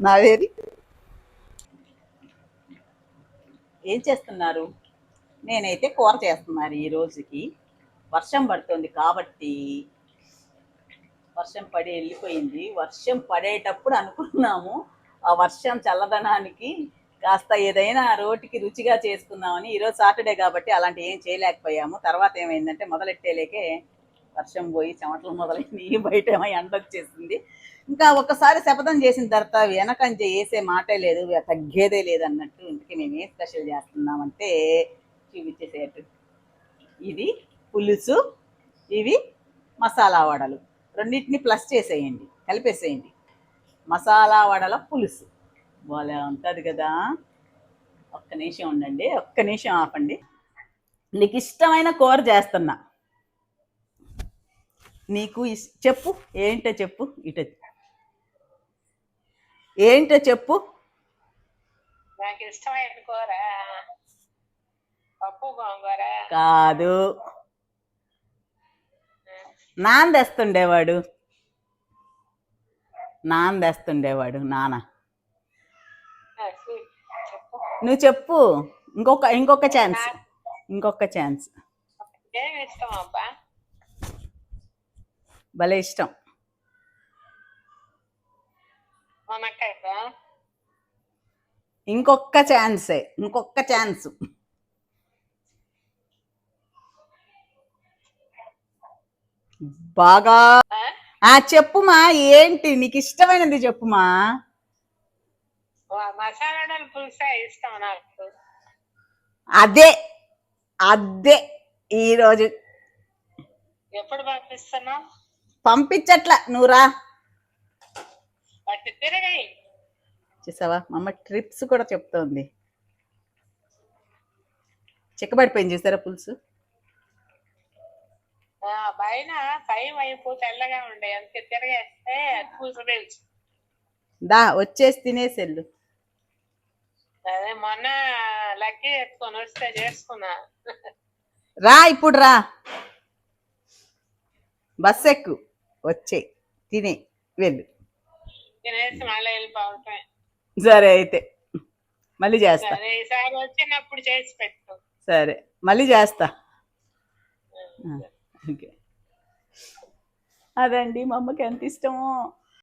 నావేది ఏం చేస్తున్నారు? నేనైతే కూర చేస్తున్నారు ఈ రోజుకి. వర్షం పడుతుంది కాబట్టి వర్షం పడి వెళ్ళిపోయింది. వర్షం పడేటప్పుడు అనుకున్నాము ఆ వర్షం చల్లదనానికి కాస్త ఏదైనా రోటికి రుచిగా చేసుకుందామని. ఈరోజు సాటర్డే కాబట్టి అలాంటి ఏం చేయలేకపోయాము. తర్వాత ఏమైందంటే మొదలెట్టేలేకే వర్షం పోయి చెమటలు మొదలైనవి బయట ఏమో ఎండ వచ్చేసింది. ఇంకా ఒక్కసారి శపథం చేసిన తర్వాత వెనకంజ వేసే మాటే లేదు తగ్గేదే లేదు అన్నట్టు ఇంటికి మేము ఏం స్పెషల్ చేస్తున్నామంటే చూపించేసేటు ఇది పులుసు ఇవి మసాలా వడలు. రెండింటిని ప్లస్ చేసేయండి కలిపేసేయండి. మసాలా వడల పులుసు. బాగా ఉంటుంది కదా? ఒక్క నిమిషం ఉండండి ఒక్క నిమిషం ఆపండి. నీకు ఇష్టమైన కూర చేస్తున్నా. నీకు చెప్పు ఏంటో చెప్పు ఇటు ఏంటో చెప్పు. నాకు ఇష్టమైన కూర పప్పు గోంగూర. కాదు. నాన్న తెస్తుండేవాడు నాన్న నువ్వు చెప్పు. ఇంకొక ఇంకొక ఛాన్స్. ఇంకొక ఛాన్స్. ఏమి ఇష్టం అబ్బా? భలే ఇష్టం. ఇంకొక ఛాన్సే ఇంకొక ఛాన్స్. బాగా ఆ? చెప్పుమా ఏంటి? నీకు ఇష్టమైనది చెప్పుమా? మసాలా పులుసే ఇష్టం నాకు. అదే అదే ఈరోజు ఎప్పుడు పంపిస్తున్నావు? పంపించట్ల నువ్వురా చూసావా? మా అమ్మ ట్రిప్స్ కూడా చెప్తోంది. చిక్కబడిపోయింది చూసారా పులుసు? ఆ, పైన పై వైపు తెల్లగా ఉండే అందుకే తిరగేస్తే పులుసు తెలుసు దా వచ్చేసి తినేసెళ్ళు అదే మొన్న లక్కీ ఎత్తుకొని వస్తే చేసుకున్నా. రా ఇప్పుడు రా. బస్ ఎక్కు. వచ్చే. తినే. వెళ్ళు. సరే అయితే. మళ్ళీ చేస్తా. వచ్చినప్పుడు చేసి పెట్టు. సరే. మళ్ళీ చేస్తా. ఓకే. అదండి మా అమ్మకి ఎంత ఇష్టమో.